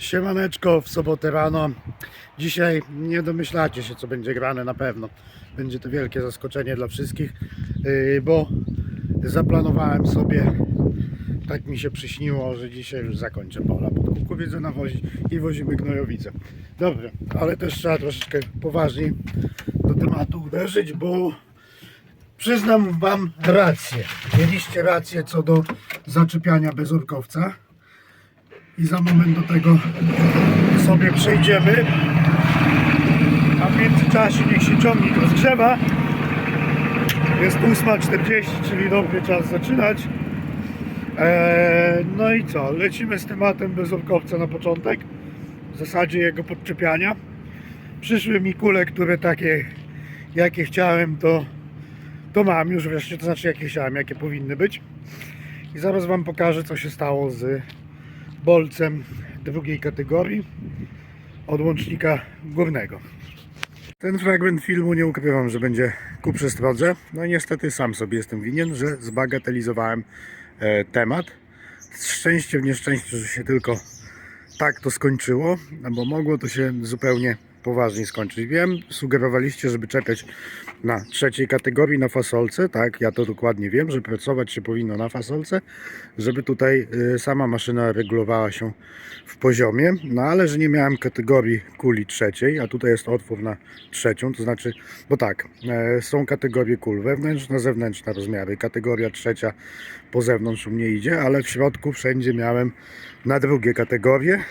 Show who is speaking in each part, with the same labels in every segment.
Speaker 1: Siemaneczko w sobotę rano. Dzisiaj nie domyślacie się, co będzie grane na pewno. Będzie to wielkie zaskoczenie dla wszystkich, yy, bo zaplanowałem sobie, tak mi się przyśniło, że dzisiaj już zakończę pola pod kukurydzę nawozić i wozimy gnojowicę. Dobrze, ale też trzeba troszeczkę poważniej do tematu uderzyć, bo przyznam Wam rację. Mieliście rację co do zaczepiania bezurkowca i za moment do tego sobie przejdziemy. A w międzyczasie niech się ciągnik rozgrzewa. Jest 8.40, czyli dobry czas zaczynać. Eee, no i co? Lecimy z tematem bezorkowca na początek. W zasadzie jego podczepiania. Przyszły mi kule, które takie, jakie chciałem, to, to mam już wreszcie, to znaczy jakie chciałem, jakie powinny być. I zaraz Wam pokażę, co się stało z bolcem drugiej kategorii od łącznika górnego. Ten fragment filmu nie ukrywam, że będzie ku przestrodze. No i niestety sam sobie jestem winien, że zbagatelizowałem e, temat. Szczęście w nieszczęściu, że się tylko tak to skończyło, no bo mogło to się zupełnie poważnie skończyć. Wiem, sugerowaliście, żeby czepiać na trzeciej kategorii na fasolce, tak, ja to dokładnie wiem, że pracować się powinno na fasolce, żeby tutaj y, sama maszyna regulowała się w poziomie, no ale że nie miałem kategorii kuli trzeciej, a tutaj jest otwór na trzecią, to znaczy, bo tak, e, są kategorie kul wewnętrzna, zewnętrzna rozmiary, kategoria trzecia po zewnątrz u mnie idzie, ale w środku wszędzie miałem na drugie kategorie,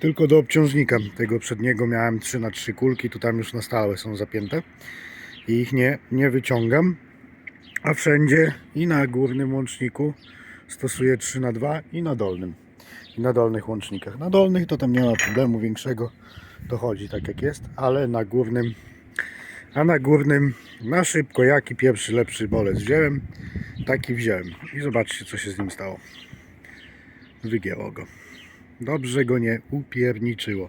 Speaker 1: tylko do obciążnika tego przedniego miałem 3 na 3 kulki, tu tam już na stałe są zapięte i ich nie, nie wyciągam, a wszędzie i na górnym łączniku stosuję 3 na 2 i na dolnym i na dolnych łącznikach. Na dolnych to tam nie ma problemu większego, dochodzi tak jak jest, ale na górnym a na górnym na szybko jaki pierwszy lepszy bolec wziąłem, taki wziąłem i zobaczcie co się z nim stało. Wygięło go. Dobrze go nie upierniczyło.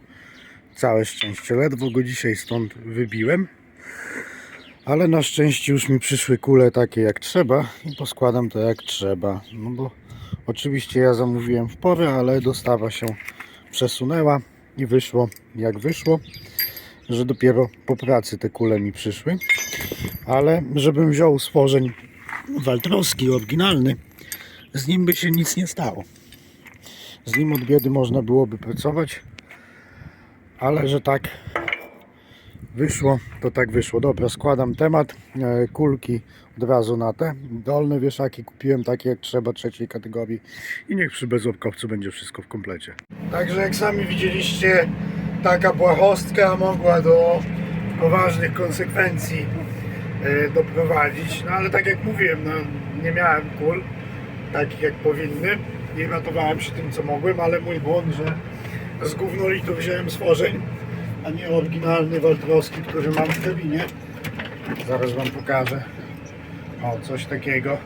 Speaker 1: Całe szczęście. Ledwo go dzisiaj stąd wybiłem. Ale na szczęście już mi przyszły kule takie jak trzeba i poskładam to jak trzeba. No bo oczywiście ja zamówiłem w porę, ale dostawa się przesunęła i wyszło jak wyszło, że dopiero po pracy te kule mi przyszły. Ale żebym wziął stworzeń waltrowski oryginalny, z nim by się nic nie stało. Z nim od biedy można byłoby pracować, ale że tak wyszło, to tak wyszło. Dobra, składam temat. E, Kulki od razu na te. Dolne wieszaki kupiłem takie jak trzeba, trzeciej kategorii i niech przy bezłapkowcu będzie wszystko w komplecie. Także jak sami widzieliście, taka błahostka mogła do poważnych konsekwencji e, doprowadzić. No ale tak jak mówiłem, no, nie miałem kul takich jak powinny i ratowałem się tym co mogłem, ale mój błąd, że z gównolitu wziąłem stworzeń, a nie oryginalny Waltrowski, który mam w kabinie. Zaraz Wam pokażę. O, coś takiego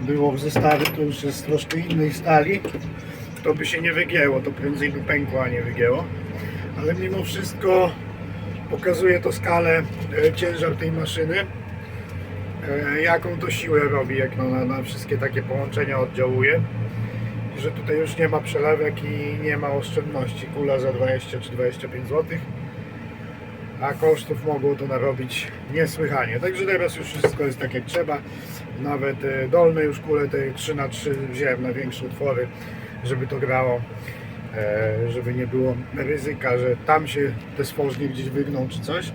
Speaker 1: było w zestawie, to już jest troszkę innej stali. To by się nie wygięło, to prędzej by pękło, a nie wygięło. Ale mimo wszystko pokazuje to skalę, e, ciężar tej maszyny jaką to siłę robi, jak na, na wszystkie takie połączenia oddziałuje. Że tutaj już nie ma przelewek i nie ma oszczędności. Kula za 20 czy 25 zł, a kosztów mogą to narobić niesłychanie. Także teraz już wszystko jest tak jak trzeba. Nawet e, dolne już kule te 3 na 3 wziąłem na większe utwory, żeby to grało. e, Żeby nie było ryzyka, że tam się te stworznie gdzieś wygną czy coś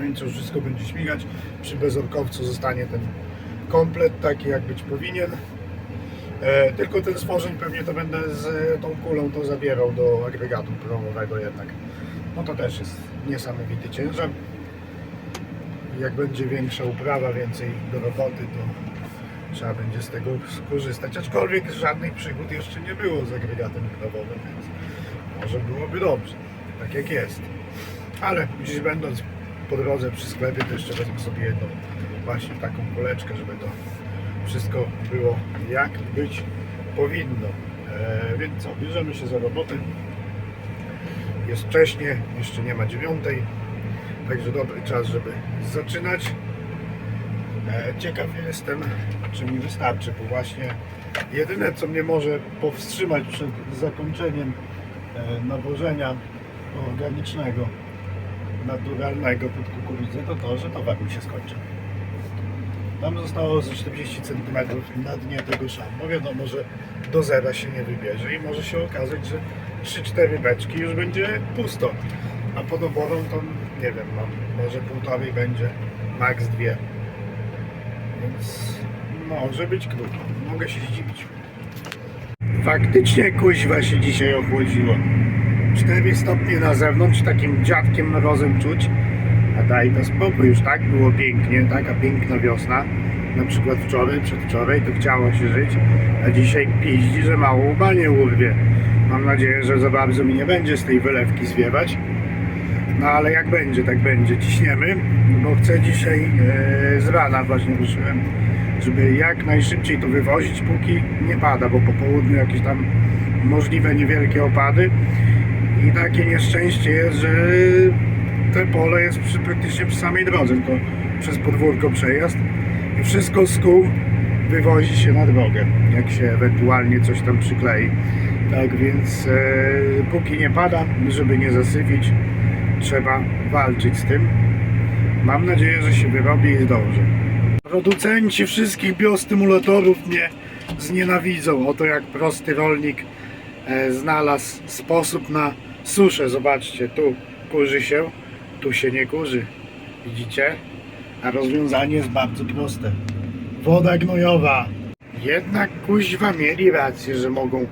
Speaker 1: więc już wszystko będzie śmigać. Przy bezorkowcu zostanie ten komplet taki jak być powinien. E, tylko ten stworzeń pewnie to będę z tą kulą to zabierał do agregatu promowego jednak. No to też jest niesamowity ciężar. Jak będzie większa uprawa, więcej do roboty, to trzeba będzie z tego skorzystać. Aczkolwiek żadnych przygód jeszcze nie było z agregatem promowym, więc może byłoby dobrze, tak jak jest. Ale dziś będąc po drodze przy sklepie, to jeszcze wezmę sobie jedną właśnie taką kuleczkę, żeby to wszystko było jak być powinno. E, więc co, bierzemy się za robotę. Jest wcześnie, jeszcze nie ma dziewiątej, także dobry czas, żeby zaczynać. E, ciekaw jestem, czy mi wystarczy, bo właśnie jedyne co mnie może powstrzymać przed zakończeniem e, nawożenia organicznego, naturalnego pod kukurydzę, to to, że towar mi się skończy. Tam zostało ze 40 cm na dnie tego szambo. Wiadomo, że do zera się nie wybierze i może się okazać, że 3-4 beczki już będzie pusto. A pod oborą to nie wiem, no, może półtorej będzie, max dwie. Więc może być krótko. Mogę się zdziwić. Faktycznie kuźwa się dzisiaj ochłodziło. 4 stopnie na zewnątrz, takim dziadkiem mrozem czuć. A daj to spokój, już tak było pięknie, taka piękna wiosna. Na przykład wczoraj, przedwczoraj to chciało się żyć, a dzisiaj piździ, że mało ubanie urwie. Mam nadzieję, że za bardzo mi nie będzie z tej wylewki zwiewać. No ale jak będzie, tak będzie. Ciśniemy, bo chcę dzisiaj e, z rana właśnie ruszyłem, żeby jak najszybciej to wywozić, póki nie pada, bo po południu jakieś tam możliwe niewielkie opady. I takie nieszczęście jest, że te pole jest przy, praktycznie przy samej drodze, tylko przez podwórko przejazd. I wszystko z kół wywozi się na drogę, jak się ewentualnie coś tam przyklei. Tak więc e, póki nie pada, żeby nie zasypić, trzeba walczyć z tym. Mam nadzieję, że się wyrobi i zdąży. Producenci wszystkich biostymulatorów mnie znienawidzą. Oto jak prosty rolnik e, znalazł sposób na suszę. Zobaczcie, tu kurzy się, tu się nie kurzy. Widzicie? A rozwiązanie jest bardzo proste. Woda gnojowa. Jednak kuźwa mieli rację, że mogą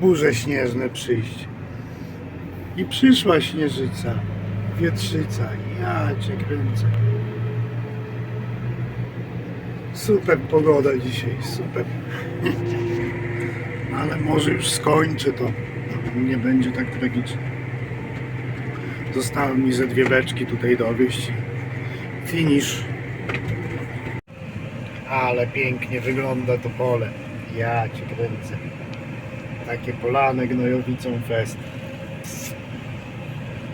Speaker 1: burze śnieżne przyjść. I przyszła śnieżyca, wietrzyca. Ja cię kręcę. Super pogoda dzisiaj, super. Ale może już skończę to. Nie będzie tak tragicznie. Zostały mi ze dwie beczki tutaj dowieść. Finish. Ale pięknie wygląda to pole. Ja cię kręcę. Takie polane gnojowicą fest.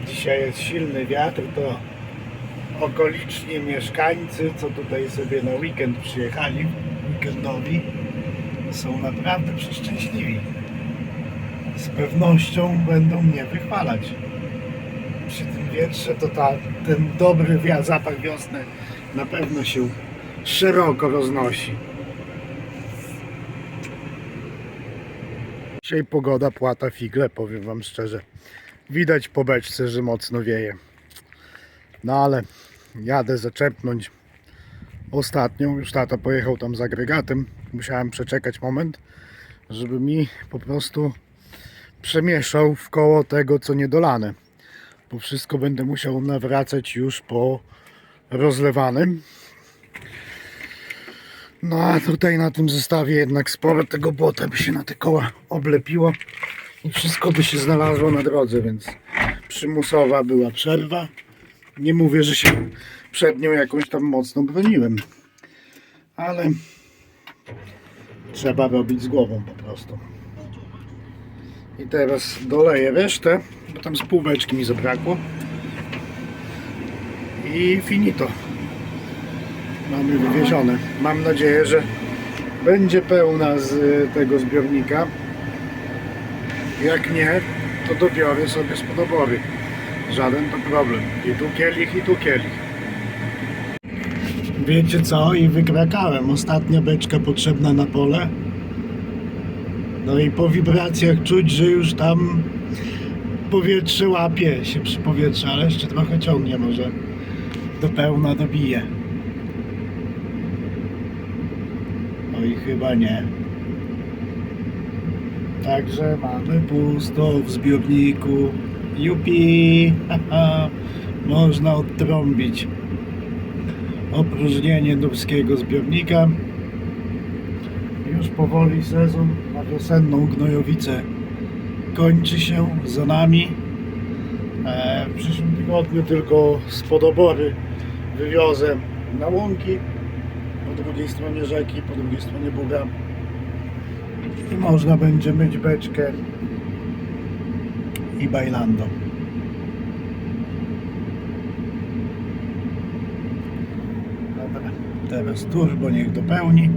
Speaker 1: Dzisiaj jest silny wiatr, to okoliczni mieszkańcy, co tutaj sobie na weekend przyjechali, weekendowi, są naprawdę przeszczęśliwi. Pewnością będą mnie wychwalać. Przy tym wietrze to ta, ten dobry zapach wiosny na pewno się szeroko roznosi. Dzisiaj pogoda płata figle, powiem wam szczerze. Widać po beczce, że mocno wieje. No ale jadę zaczepnąć ostatnią. Już tata pojechał tam z agregatem. Musiałem przeczekać moment, żeby mi po prostu przemieszał w koło tego, co niedolane. Bo wszystko będę musiał nawracać już po rozlewanym. No a tutaj na tym zestawie jednak sporo tego błota by się na te koła oblepiło i wszystko by się znalazło na drodze, więc przymusowa była przerwa. Nie mówię, że się przed nią jakąś tam mocno broniłem, ale trzeba robić z głową po prostu. I teraz doleję resztę, bo tam z półbeczki mi zabrakło. I finito. Mamy wywiezione. Mam nadzieję, że będzie pełna z y, tego zbiornika. Jak nie, to dobiorę sobie z podobory. Żaden to problem. I tu kielich, i tu kielich. Wiecie co? I wykrakałem. Ostatnia beczka potrzebna na pole. No i po wibracjach czuć, że już tam powietrze łapie się przy powietrzu, ale jeszcze trochę ciągnie może. Do pełna dobije. Oj, chyba nie. Także mamy pusto w zbiorniku. Jupi! Można odtrąbić opróżnienie nurskiego zbiornika. Już powoli sezon wiosenną gnojowicę kończy się za nami. E, w przyszłym tygodniu tylko z podobory wywiozę na łąki po drugiej stronie rzeki, po drugiej stronie Buga i można będzie myć beczkę i bajlando. Dobra, teraz turbo niech dopełni.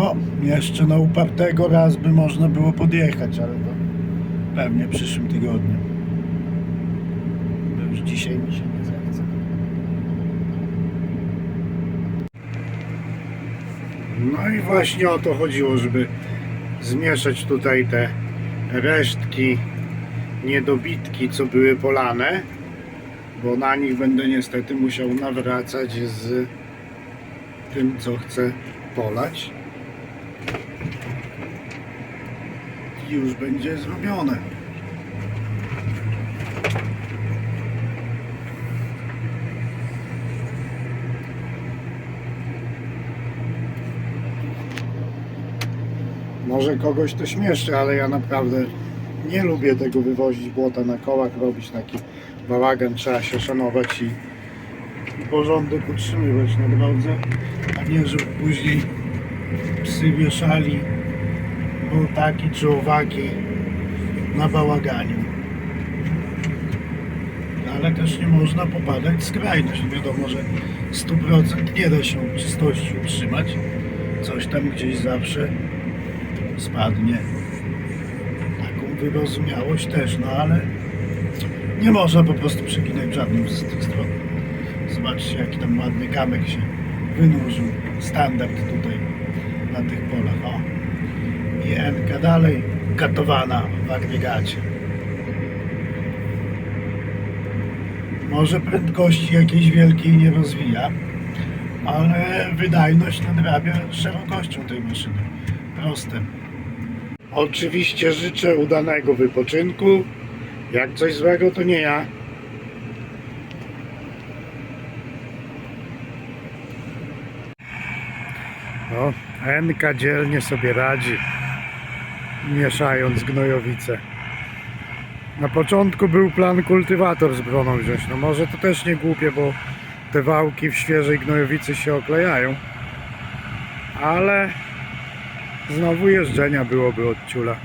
Speaker 1: O, jeszcze na upartego raz by można było podjechać, ale to pewnie w przyszłym tygodniu. Bo już dzisiaj mi się nie zechce. No i właśnie o to chodziło, żeby zmieszać tutaj te resztki, niedobitki, co były polane, bo na nich będę niestety musiał nawracać z tym, co chcę polać. Już będzie zrobione. Może kogoś to śmieszy, ale ja naprawdę nie lubię tego wywozić błota na kołach, robić taki bałagan, trzeba się szanować i porządek utrzymywać na drodze, a nie żeby później psy wieszali boltaki czy owaki na bałaganiu. Ale też nie można popadać w skrajność. Wiadomo, że 100% nie da się czystości utrzymać. Coś tam gdzieś zawsze spadnie. Taką wyrozumiałość też, no ale nie można po prostu przeginać w żadną z tych stron. Zobaczcie, jaki tam ładny kamek się wynurzył. Standard tutaj na tych polach. O. I Enka dalej katowana w agregacie. Może prędkości jakiejś wielkiej nie rozwija, ale wydajność nadrabia szerokością tej maszyny. Proste. Oczywiście życzę udanego wypoczynku. Jak coś złego, to nie ja. O, Enka dzielnie sobie radzi, mieszając gnojowice. Na początku był plan kultywator z broną wziąć. No może to też nie głupie, bo te wałki w świeżej gnojowicy się oklejają. Ale znowu jeżdżenia byłoby od ciula.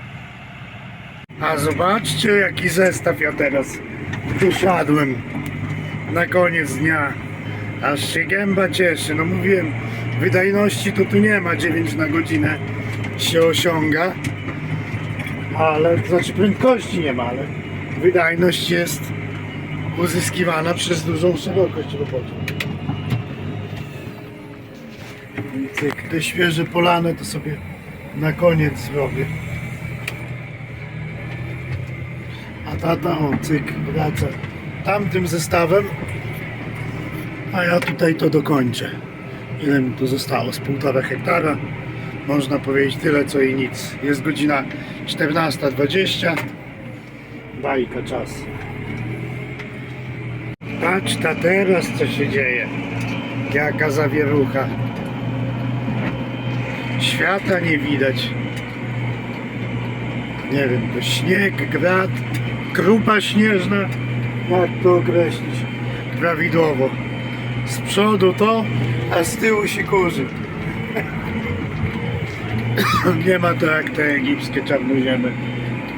Speaker 1: A zobaczcie jaki zestaw ja teraz wysiadłem na koniec dnia. Aż się gęba cieszy. No mówiłem, wydajności to tu nie ma 9 na godzinę się osiąga. Ale, to znaczy prędkości nie ma, ale wydajność jest uzyskiwana przez dużą szerokość roboczą. I cyk, te świeże polane to sobie na koniec zrobię. A tata, o cyk, wraca tamtym zestawem, a ja tutaj to dokończę. Ile mi tu zostało? Z półtora hektara. Można powiedzieć tyle co i nic. Jest godzina 14.20. Bajka czas. Patrz ta teraz co się dzieje. Jaka zawierucha. Świata nie widać. Nie wiem, to śnieg, grad, krupa śnieżna. Jak to określić prawidłowo? Z przodu to, a z tyłu się kurzy. Nie ma to jak te egipskie czarnoziemy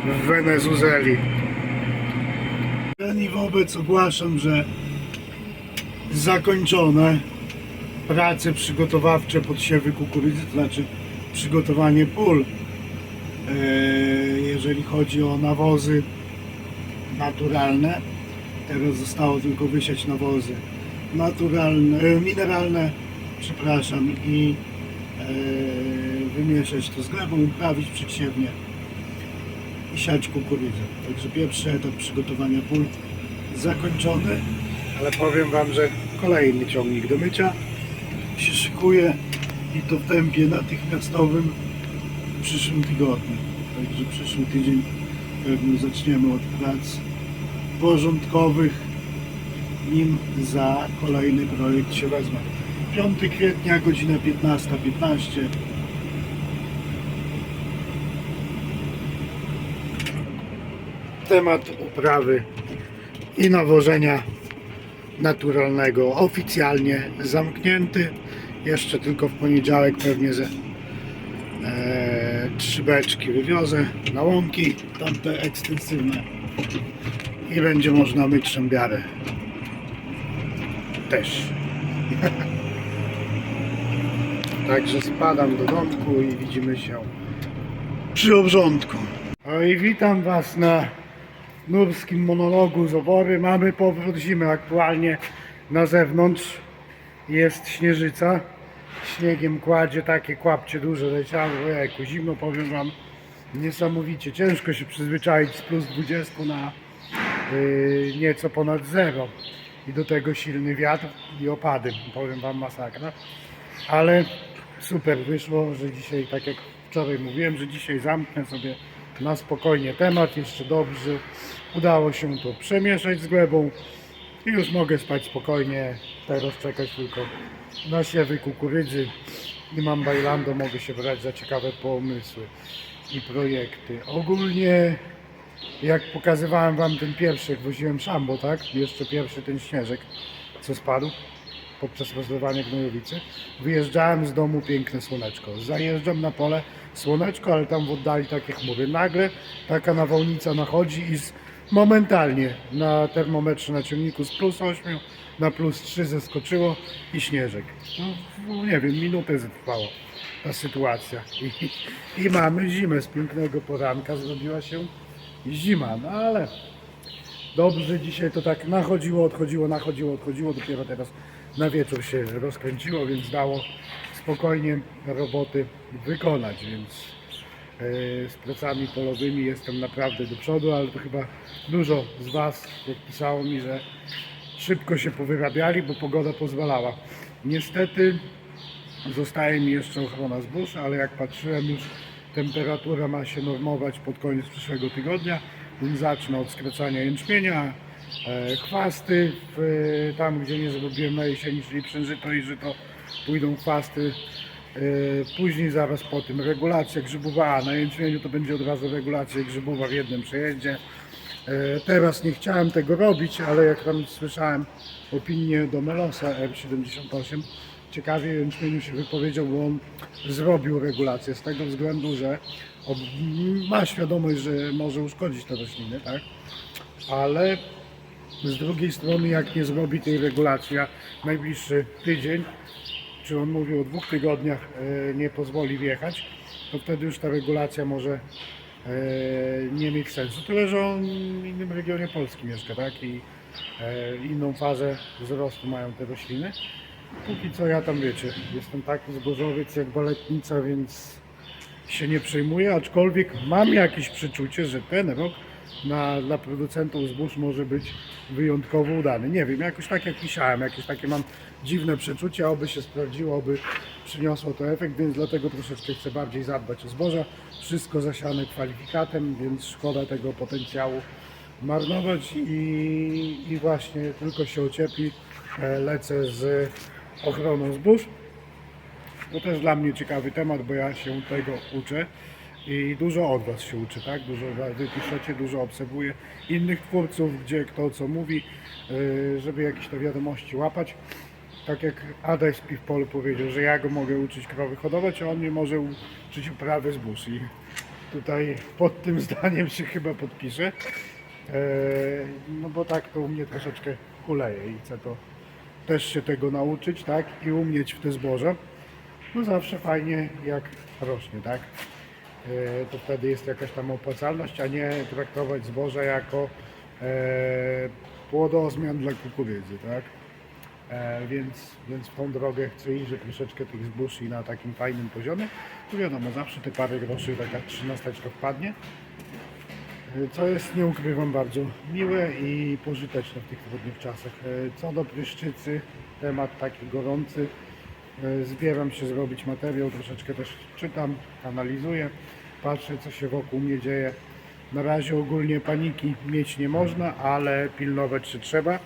Speaker 1: w Wenezueli. I wobec ogłaszam, że zakończone prace przygotowawcze podsiewy kukurydzy, to znaczy przygotowanie pól. Eee, Jeżeli chodzi o nawozy naturalne, teraz zostało tylko wysiać nawozy naturalne, e, mineralne, przepraszam, i e, wymieszać to z glebą, uprawić przedsiewnie i siać kukurydzę. Także pierwszy etap przygotowania pól zakończony, ale powiem Wam, że kolejny ciągnik do mycia się szykuje i to w tempie natychmiastowym w przyszłym tygodniu. Także przyszły tydzień pewnie zaczniemy od prac porządkowych, nim za kolejny projekt się wezmę. 5 kwietnia, godzina 15.15. Temat uprawy i nawożenia naturalnego oficjalnie zamknięty. Jeszcze tylko w poniedziałek pewnie ze e, trzy beczki wywiozę na łąki, tamte ekstensywne i będzie można myć szambiarę też. Także spadam do domku i widzimy się przy obrządku. No i witam Was na nurskim monologu z obory. Mamy powrót zimy aktualnie na zewnątrz. Jest śnieżyca. Śniegiem kładzie takie kłapcie duże leciały. Ojejku, zimno powiem Wam niesamowicie. Ciężko się przyzwyczaić z plus 20 na yy, nieco ponad zero. I do tego silny wiatr i opady. Powiem Wam masakra. Ale super wyszło, że dzisiaj, tak jak wczoraj mówiłem, że dzisiaj zamknę sobie na spokojnie temat. Jeszcze dobrze udało się to przemieszać z glebą i już mogę spać spokojnie. Teraz czekać tylko na siewy kukurydzy i mam bajlando, mogę się brać za ciekawe pomysły i projekty. Ogólnie jak pokazywałem wam ten pierwszy, jak woziłem szambo, tak? Jeszcze pierwszy ten śnieżek, co spadł podczas rozlewania gnojowicy. Wyjeżdżałem z domu, piękne słoneczko. Zajeżdżam na pole, słoneczko, ale tam w oddali takie chmury. Nagle taka nawałnica nachodzi i z, momentalnie na termometrze na ciągniku z plus 8 na plus 3 zeskoczyło i śnieżek. No, no nie wiem, minutę trwała ta sytuacja. I, I mamy zimę z pięknego poranka, zrobiła się zima, no ale dobrze dzisiaj to tak nachodziło, odchodziło, nachodziło, odchodziło, dopiero teraz na wieczór się rozkręciło, więc dało spokojnie roboty wykonać, więc e, z pracami polowymi jestem naprawdę do przodu, ale to chyba dużo z Was jak pisało mi, że szybko się powyrabiali, bo pogoda pozwalała. Niestety zostaje mi jeszcze ochrona zbóż, ale jak patrzyłem już temperatura ma się normować pod koniec przyszłego tygodnia, więc zacznę od skracania jęczmienia, chwasty, w, tam gdzie nie zrobiłem na jesieni, czyli przężyto i żyto, pójdą chwasty, e, później zaraz po tym regulacja grzybowa, na jęczmieniu to będzie od razu regulacja grzybowa w jednym przejeździe. E, Teraz nie chciałem tego robić, ale jak tam słyszałem opinię do Melosa R78, ciekawie jęczmieniu się wypowiedział, bo on zrobił regulację z tego względu, że ma świadomość, że może uszkodzić te rośliny, tak? Ale z drugiej strony, jak nie zrobi tej regulacji, a najbliższy tydzień, czy on mówi o dwóch tygodniach, e, nie pozwoli wjechać, to wtedy już ta regulacja może e, nie mieć sensu. Tyle, że on w innym regionie Polski mieszka, tak? I e, inną fazę wzrostu mają te rośliny. Póki co ja tam wiecie, jestem taki zbożowiec jak baletnica, więc się nie przejmuję, aczkolwiek mam jakieś przeczucie, że ten rok na, dla producentów zbóż może być wyjątkowo udany. Nie wiem, jakoś tak jak pisałem, jakieś takie mam dziwne przeczucie, oby się sprawdziło, oby przyniosło to efekt, więc dlatego troszeczkę chcę bardziej zadbać o zboża. Wszystko zasiane kwalifikatem, więc szkoda tego potencjału marnować i, i właśnie tylko się ociepli, e, lecę z ochroną zbóż. To też dla mnie ciekawy temat, bo ja się tego uczę i dużo od Was się uczy, tak? Dużo Wy piszecie, dużo obserwuję innych twórców, gdzie kto co mówi, yy, żeby jakieś te wiadomości łapać. Tak jak Adaś z Piwpolu powiedział, że ja go mogę uczyć krowy hodować, a on mnie może uczyć uprawy zbóż i tutaj pod tym zdaniem się chyba podpiszę. Yy, No bo tak to u mnie troszeczkę kuleje i chcę to też się tego nauczyć, tak? I umieć w te zboża. No zawsze fajnie jak rośnie, tak? E, To wtedy jest jakaś tam opłacalność, a nie traktować zboża jako e, płodozmian dla kukurydzy, tak? E, więc, więc tą drogę chcę iść, że troszeczkę tych zbóż i na takim fajnym poziomie. To wiadomo, zawsze te parę groszy taka trzynasteczka wpadnie. E, Co jest, nie ukrywam, bardzo miłe i pożyteczne w tych trudnych czasach. Co do pryszczycy, temat taki gorący. E, Zbieram się zrobić materiał, troszeczkę też czytam, analizuję, patrzę co się wokół mnie dzieje. Na razie ogólnie paniki mieć nie można, ale pilnować się trzeba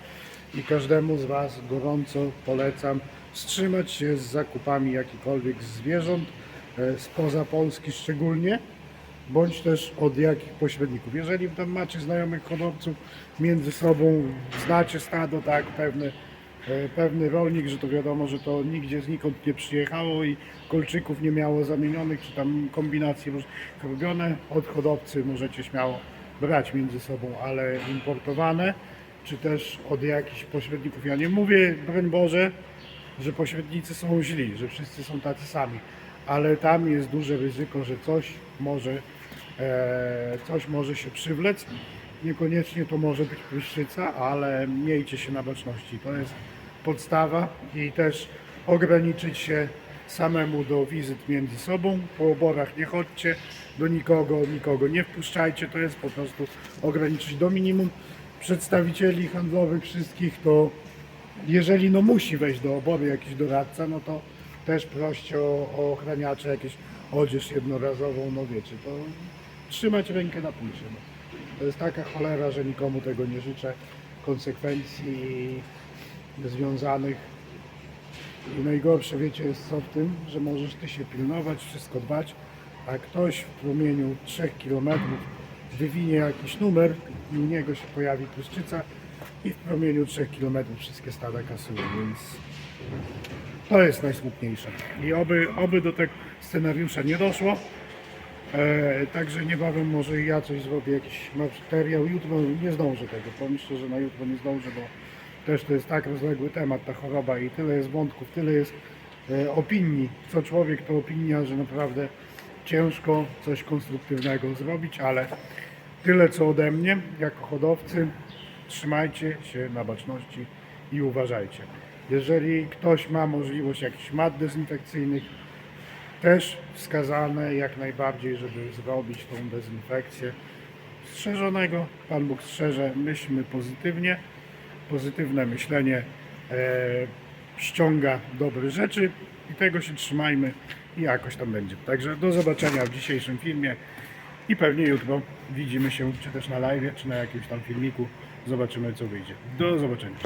Speaker 1: i każdemu z Was gorąco polecam wstrzymać się z zakupami jakichkolwiek zwierząt, e, spoza Polski szczególnie, bądź też od jakich pośredników. Jeżeli tam macie znajomych hodowców między sobą, znacie stado, tak, pewne pewny rolnik, że to wiadomo, że to nigdzie znikąd nie przyjechało i kolczyków nie miało zamienionych, czy tam kombinacje robione. Od hodowcy możecie śmiało brać między sobą, ale importowane, czy też od jakichś pośredników. Ja nie mówię, broń Boże, że pośrednicy są źli, że wszyscy są tacy sami, ale tam jest duże ryzyko, że coś może, e, coś może się przywlec. Niekoniecznie to może być pryszczyca, ale miejcie się na baczności. To jest podstawa i też ograniczyć się samemu do wizyt między sobą. Po oborach nie chodźcie do nikogo, nikogo nie wpuszczajcie. To jest po prostu ograniczyć do minimum. Przedstawicieli handlowych wszystkich to jeżeli no musi wejść do obory jakiś doradca, no to też proście o, o ochraniacze, jakieś odzież jednorazową, no wiecie, to trzymać rękę na pulsie. No. To jest taka cholera, że nikomu tego nie życzę. Konsekwencji związanych i najgorsze, wiecie, jest co w tym, że możesz ty się pilnować, wszystko dbać, a ktoś w promieniu 3 km wywinie jakiś numer i u niego się pojawi pryszczyca i w promieniu 3 km wszystkie stada kasują, więc to jest najsmutniejsze. I oby, oby do tego scenariusza nie doszło. E, także niebawem może ja coś zrobię, jakiś materiał. Jutro nie zdążę tego, pomyślę, że na jutro nie zdążę, bo też to jest tak rozległy temat, ta choroba i tyle jest wątków, tyle jest e, opinii. Co człowiek to opinia, że naprawdę ciężko coś konstruktywnego zrobić, ale tyle co ode mnie, jako hodowcy. Trzymajcie się na baczności i uważajcie. Jeżeli ktoś ma możliwość jakichś mat dezynfekcyjnych, też wskazane jak najbardziej, żeby zrobić tą dezynfekcję strzeżonego. Pan Bóg strzeże, myślmy pozytywnie. Pozytywne myślenie e, ściąga dobre rzeczy i tego się trzymajmy i jakoś tam będzie. Także do zobaczenia w dzisiejszym filmie i pewnie jutro widzimy się czy też na live, czy na jakimś tam filmiku. Zobaczymy co wyjdzie. Do zobaczenia.